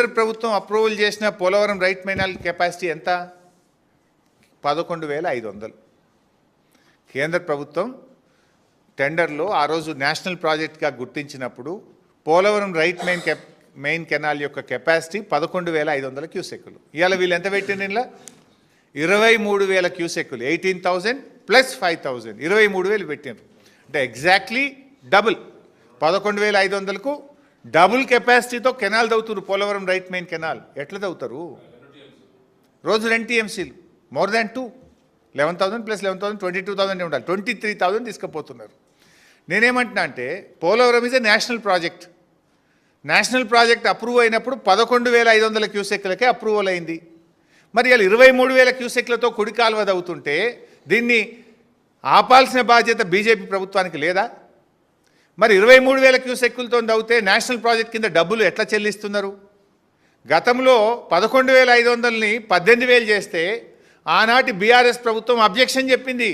కేంద్ర ప్రభుత్వం అప్రూవల్ చేసిన పోలవరం రైట్ మైనాల్ కెపాసిటీ ఎంత? పదకొండు వేల ఐదు వందలు. కేంద్ర ప్రభుత్వం టెండర్లో ఆ రోజు నేషనల్ ప్రాజెక్ట్గా గుర్తించినప్పుడు Polavaram right main cap main canal యొక్క కెపాసిటీ పదకొండు వేల ఐదు వందల క్యూసెక్కులు. ఇవాళ వీళ్ళు ఎంత పెట్టిన ఇలా ఇరవై మూడు వేల క్యూసెక్కులు. Eighteen thousand plus five thousand ఇరవై మూడు వేలు పెట్టినారు అంటే ఎగ్జాక్ట్లీ డబుల్. పదకొండు వేల ఐదు వందలకు డబుల్ కెపాసిటీతో కెనాల్ తవ్వుతారు పోలవరం రైట్ మెయిన్ కెనాల్. ఎట్లా తవ్వుతారు రోజు రెండు టీఎంసీలు. More than two. Eleven thousand plus eleven thousand twenty two thousand ఉండాలి ట్వంటీ త్రీ థౌసండ్ తీసుకుపోతున్నారు. నేనేమంటున్నా అంటే Polavaram is a national project national project approve అయినప్పుడు పదకొండు వేల ఐదు వందల క్యూసెక్లకే అప్రూవల్ అయింది. మరి ఇలా ఇరవై మూడు వేల క్యూసెక్లతో కుడి కాలువ అవుతుంటే దీన్ని ఆపాల్సిన బాధ్యత బీజేపీ ప్రభుత్వానికి లేదా? మరి ఇరవై మూడు వేల క్యూసెక్కులతో దవ్వుతే నేషనల్ ప్రాజెక్ట్ కింద డబ్బులు ఎట్లా చెల్లిస్తున్నారు? గతంలో పదకొండు వేల ఐదు వందలని పద్దెనిమిది వేలు చేస్తే ఆనాటి బీఆర్ఎస్ ప్రభుత్వం అబ్జెక్షన్ చెప్పింది.